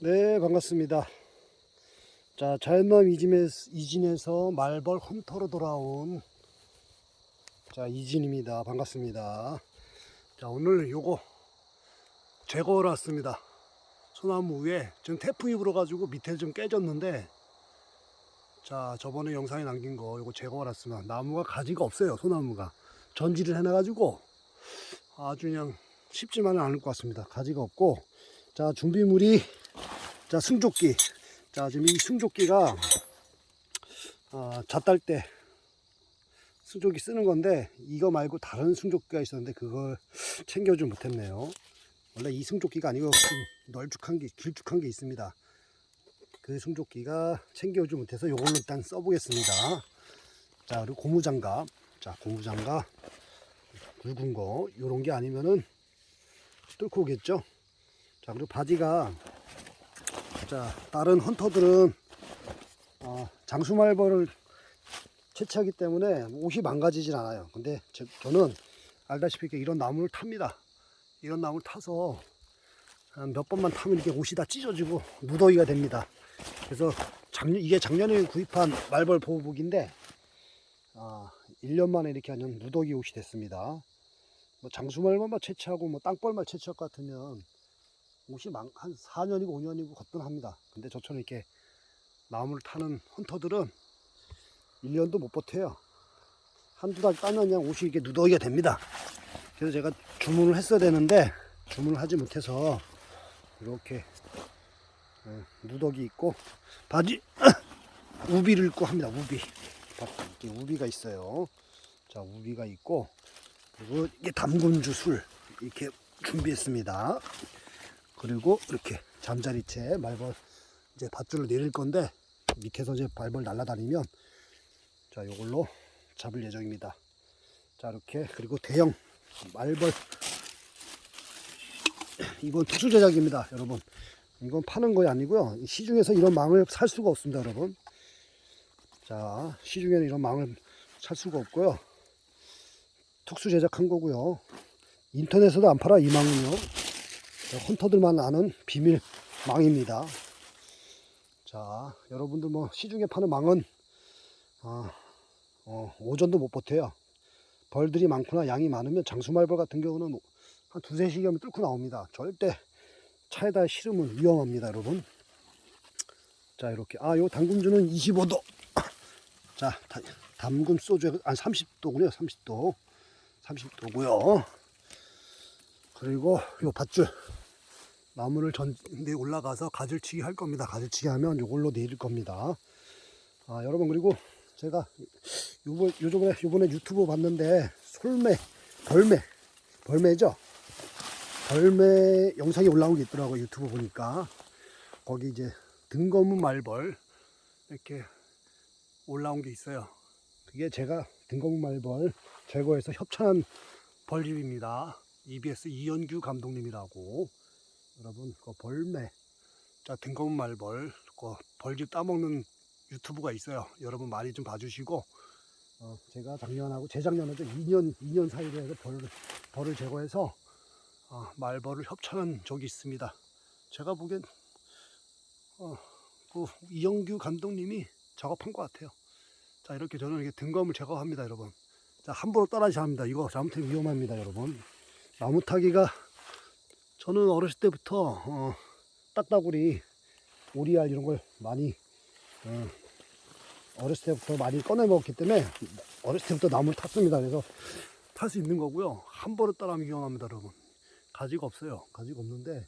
네, 반갑습니다. 자, 자연남 이진에서, 말벌 헌터로 돌아온 자, 이진입니다. 반갑습니다. 자, 오늘 요거 제거하러 왔습니다. 소나무 위에 지금 태풍이 불어가지고 밑에 좀 깨졌는데 자, 저번에 영상에 남긴 거 요거 제거하러 왔습니다. 나무가 가지가 없어요. 소나무가. 전지를 해놔가지고 아주 그냥 쉽지만은 않을 것 같습니다. 가지가 없고 자, 준비물이 자, 승조끼. 자, 지금 이 승조끼가 아, 잣달 때 승조끼 쓰는 건데 이거 말고 다른 승조끼가 있었는데 그걸 챙겨주지 못했네요. 원래 이 승조끼가 아니고 좀 널쭉한 게 길쭉한 게 있습니다. 그 승조끼가 챙겨오지 못해서 이걸로 일단 써보겠습니다. 자, 그리고 고무장갑. 자, 고무장갑. 굵은 거. 요런 게 아니면은 뚫고 오겠죠. 자, 그리고 바지가 자, 다른 헌터들은 어, 장수말벌을 채취하기 때문에 옷이 망가지진 않아요. 근데 저, 저는 알다시피 이런 나무를 탑니다. 이런 나무를 타서 한몇 번만 타면 이렇게 옷이 다 찢어지고 무더기가 됩니다. 그래서 작년, 이게 작년에 구입한 말벌 보호복인데 아, 1년 만에 이렇게 하는 무더기 옷이 됐습니다. 뭐 장수말벌만 채취하고 뭐 땅벌만 채취할 것 같으면 옷이 망, 한 4년이고 5년이고 거뜬합니다. 근데 저처럼 이렇게 나무를 타는 헌터들은 1년도 못 버텨요. 한두 달 따면 그냥 옷이 이렇게 누더기가 됩니다. 그래서 제가 주문을 했어야 되는데 주문을 하지 못해서 이렇게 어, 누더기 있고 바지 우비를 입고 합니다. 우비 이렇게 우비가 있어요. 자 우비가 있고 그리고 이게 담금주 술 이렇게 준비했습니다. 그리고 이렇게 잠자리채 말벌 이제 밧줄을 내릴 건데 밑에서 이제 말벌 날아다니면 자 요걸로 잡을 예정입니다. 자 이렇게 그리고 대형 말벌 이건 특수 제작입니다, 여러분. 이건 파는 거이 아니고요. 시중에서 이런 망을 살 수가 없습니다, 여러분. 자 시중에는 이런 망을 살 수가 없고요. 특수 제작한 거고요. 인터넷에도 안 팔아 이 망은요. 헌터들만 아는 비밀 망입니다. 자, 여러분들 뭐 시중에 파는 망은 아, 어, 오전도 못 버텨요. 벌들이 많거나 양이 많으면 장수말벌 같은 경우는 한 두세 시간면 뚫고 나옵니다. 절대 차에다 실으면 위험합니다, 여러분. 자, 이렇게. 아, 요 담금주는 25도. 자, 다- 담금 소주, 아, 30도군요, 30도. 30도고요. 그리고 요 밧줄. 나무를 전대 올라가서 가질치기 할 겁니다. 가질치기 하면 요걸로 내릴 겁니다. 아, 여러분 그리고 제가 요번 요번에 요번에 유튜브 봤는데 솔매, 벌매, 벌매죠? 벌매 영상이 올라온 게 있더라고요. 유튜브 보니까 거기 이제 등거문 말벌 이렇게 올라온 게 있어요. 그게 제가 등거문 말벌 제거해서 협찬한 벌집입니다. EBS 이현규 감독님이라고 여러분 그 벌매. 자 등검은 말벌 그 벌집 따먹는 유튜브가 있어요. 여러분 많이 좀 봐주시고 어, 제가 작년하고 재작년에도 2년 2년 사이로 해서 벌을 벌을 제거해서 어, 말벌을 협찬한 적이 있습니다. 제가 보기엔 어, 그 이영규 감독님이 작업한 것 같아요. 자 이렇게 저는 이렇게 등검을 제거합니다 여러분. 자 함부로 따라하지 합니다. 이거 잘못하면 위험합니다 여러분. 나무 타기가 저는 어렸을 때부터 어, 딱따구리, 오리알 이런 걸 많이 어, 어렸을 때부터 많이 꺼내 먹었기 때문에 어렸을 때부터 나무를 탔습니다. 그래서 탈 수 있는 거고요. 한 번에 따라하면 위험합니다, 여러분. 가지가 없어요. 가지가 없는데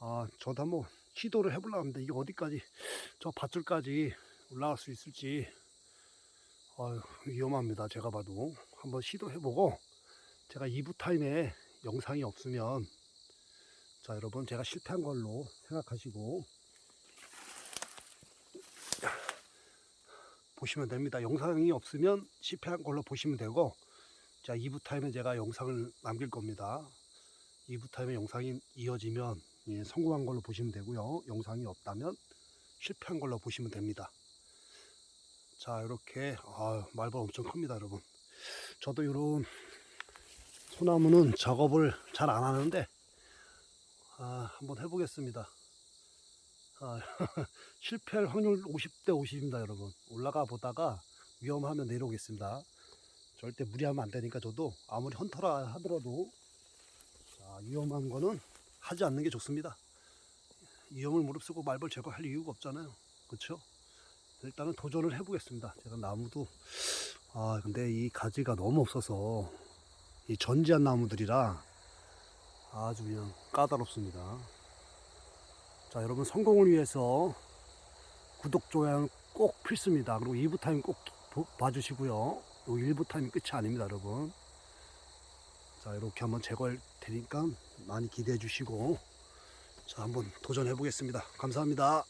아 저도 한번 시도를 해보려고 합니다. 이게 어디까지 저 밧줄까지 올라갈 수 있을지 아유, 위험합니다. 제가 봐도 한번 시도해보고 제가 2부 타임에 영상이 없으면 자 여러분 제가 실패한 걸로 생각하시고 보시면 됩니다. 영상이 없으면 실패한 걸로 보시면 되고 자 2부 타임에 제가 영상을 남길 겁니다. 2부 타임에 영상이 이어지면 예, 성공한 걸로 보시면 되고요. 영상이 없다면 실패한 걸로 보시면 됩니다. 자 이렇게 아, 말벌 엄청 큽니다 여러분. 저도 이런 소나무는 작업을 잘 안 하는데 아, 한번 해보겠습니다. 아, 실패할 확률 50대 50입니다, 여러분. 올라가 보다가 위험하면 내려오겠습니다. 절대 무리하면 안 되니까 저도 아무리 헌터라 하더라도 자, 위험한 거는 하지 않는 게 좋습니다. 위험을 무릅쓰고 말벌 제거할 이유가 없잖아요. 그렇죠? 일단은 도전을 해보겠습니다. 제가 나무도 아 근데 이 가지가 너무 없어서 이 전지한 나무들이라 아주 그냥 까다롭습니다. 자 여러분 성공을 위해서 구독 좋아요 꼭 필수입니다. 그리고 2부 타임 꼭 보- 봐주시고요. 요 1부 타임 끝이 아닙니다, 여러분. 자 이렇게 한번 제거할 테니까 많이 기대해 주시고 자 한번 도전해 보겠습니다. 감사합니다.